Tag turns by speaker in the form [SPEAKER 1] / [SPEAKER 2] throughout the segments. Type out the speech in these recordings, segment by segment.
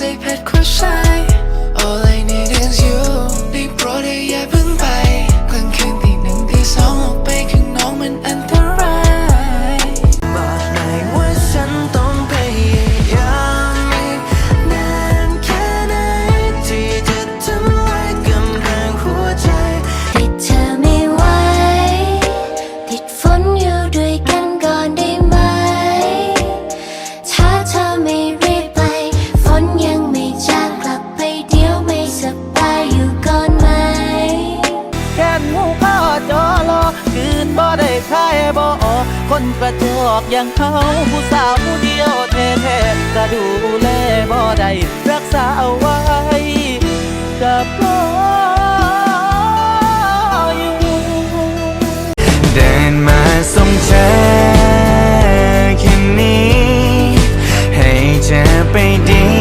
[SPEAKER 1] sleep at crush.
[SPEAKER 2] บ่ได้คายบ่ออกคนกระจอกอย่างเขาผู้สาวผู้เดียวแท้ๆก็ดูแลบ่ได้รักษาเอาไว้กับพ่ออยู่เดินมาส่งเธอแค่นี้ ให้เธอไปดี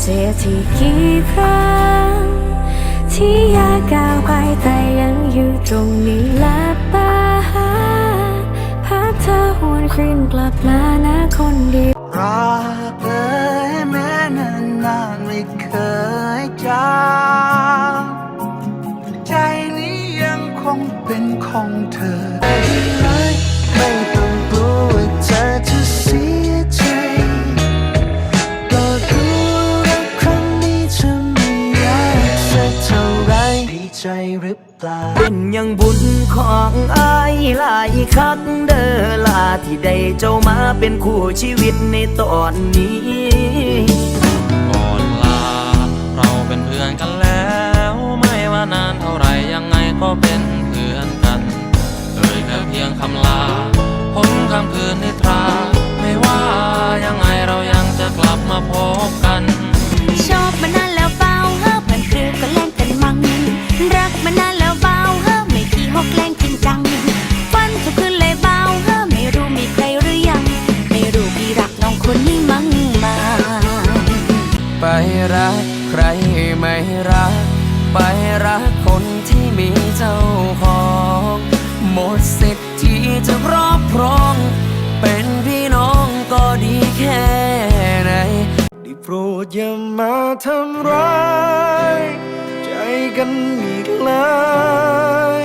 [SPEAKER 2] เสี
[SPEAKER 3] ยที
[SPEAKER 2] กี่ครั้ง ที่
[SPEAKER 4] อยากก้าวไปแต่ยังอยู่ตรงนี้และตาหาภาพเธอหวนคืนกลับมานะคนดี
[SPEAKER 2] รอเลยแม้นานนานไม่เคยจางใจนี้ยังคงเป็นของเธอายคักเด้อลาที่ได้เจ้ามาเป็นคู่ชีวิตในตอนนี้
[SPEAKER 5] ไม่รัก ไป
[SPEAKER 6] รักคน
[SPEAKER 2] ที่มีเจ้าของ หมดสิทธิ์ที่จะรอบครอง เป็นพี่น้องก็ดีแค่ไหนได้โปรดอย่ามาทำร้าย ใจกันอีกเลย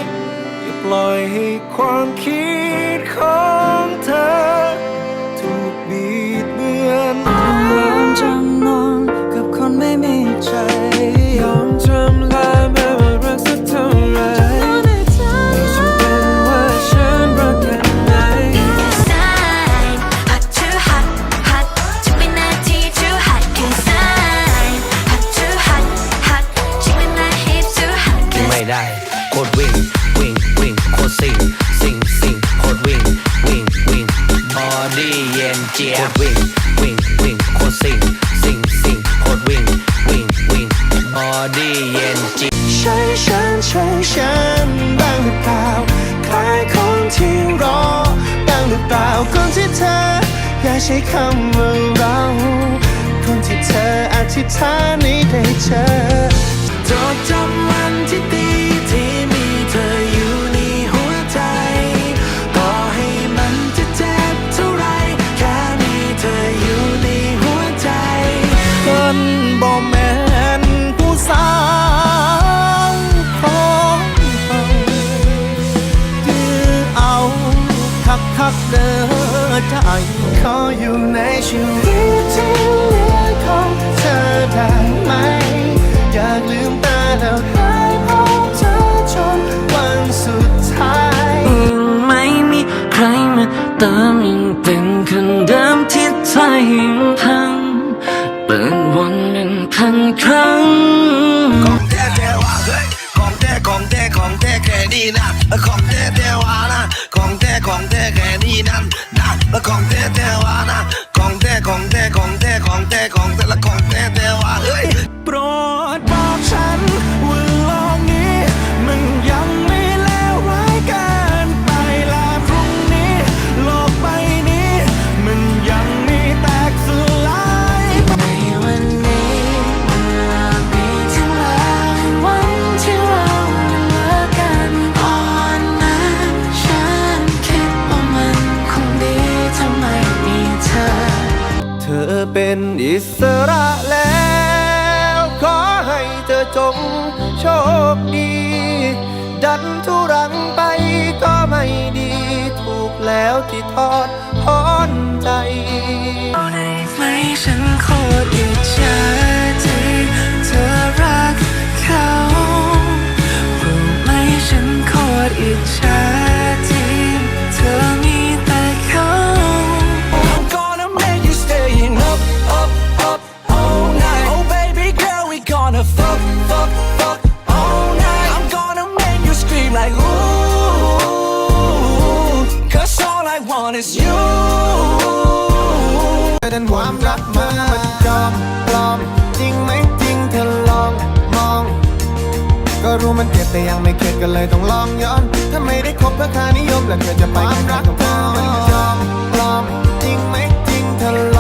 [SPEAKER 2] อย่าปล่อยให้ความคิดของเธอ ถูกบิดเบือนยอมจำนนกับคนไม่มี ใจยอมจำลาแม้ว่ารักสักเท่าไรไม่จำเป็นว่าฉันรักกันไหน
[SPEAKER 6] Inside, hot too hot, hot. 지금 나 too hot. Inside, hot too hot, hot. 지금 나 hip too hot.
[SPEAKER 2] กินไม่ได้โคตรวิ่ง วิ่ง วิ่งโคตรซิงซิงซิงโคตรวิ่ง วิ่ง วิ่งบอดี้เย็นเจี๊ยบโคตรวิ่ง วิ่ง วิ่งโคตรซิงซิงซิงโคตรวิ่ง บอดี้เย็นจิตใช่ฉันใช่ฉันบ้างหรือเปล่าใคล้ายคนที่รอบ้างหรือเปล่าคนที่เธอ อยากใช้คำว่าเราคนที่เธออธิษฐานนี้ได้เจอ
[SPEAKER 7] จดจำาย
[SPEAKER 8] ขออยู่ในชีวิตที่เหลือของเธอได้ไหม อยากลืมตาแล้วได้พบเธอจนวันสุดท้าย
[SPEAKER 6] ยังไม่มีใครมาเติมยังเป็นคนเดิมที่ใจอหิงพังเปิดวันหนึ่งพันครั้ง
[SPEAKER 8] ของแท้แท้ว่าเฮ้ยของแท้ของแท้ของแท้แค่นี้นะ на ком где ты, Лана? เธ
[SPEAKER 7] อ
[SPEAKER 8] จงโชคดี ดันทุรังไปก็ไม่ดี ถูกแล้วที่ทอดพอนใจ
[SPEAKER 7] ไม่ฉันโคตรอิจฉาที่เธอรักเขารู้ไหมฉันโคตรอิจฉา
[SPEAKER 8] ก็รู้มันเจ็บแต่ยังไม่เข็ดก็เลยต้องลองย้อน ถ้าไม่ได้คบเพื่อค่านิยมแล้วเธอจะไปกับ
[SPEAKER 7] ใครของเธอมันจอ
[SPEAKER 2] มปลอ
[SPEAKER 6] มจริง
[SPEAKER 7] ไหมจริงเธ
[SPEAKER 2] อ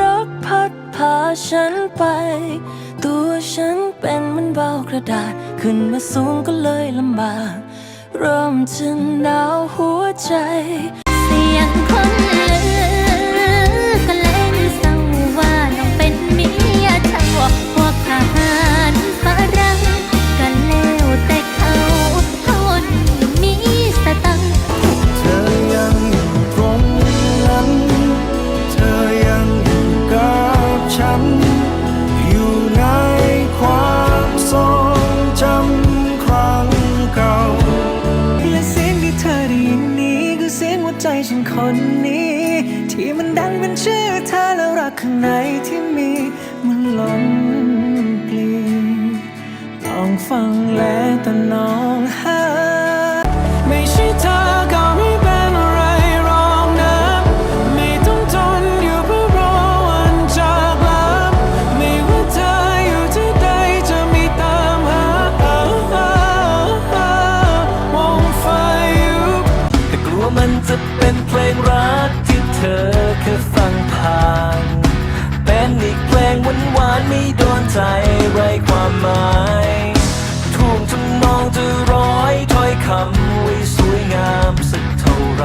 [SPEAKER 2] รักพัดพาฉันไป ตัวฉันเป็นมันเบากระดาษ ขึ้นมาสูงก็เลยลำบาก เริ่มจะหนาวหัวใจ
[SPEAKER 9] ชื่
[SPEAKER 8] อเธอ
[SPEAKER 7] แล้วรักข้างในที่มีมันล้นปลีลองฟังและตะน้องห ใจไรความหมายท่วงทำนองจะร้อยถ้อยคำไว้สวยงาม
[SPEAKER 6] สักเท่าไร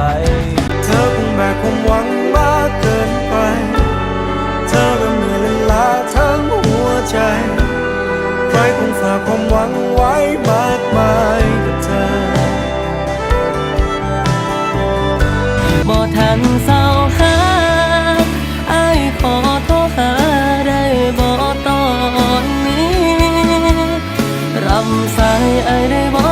[SPEAKER 6] เธอคงแบกความหวังมาำสาย
[SPEAKER 8] ไอได้บอก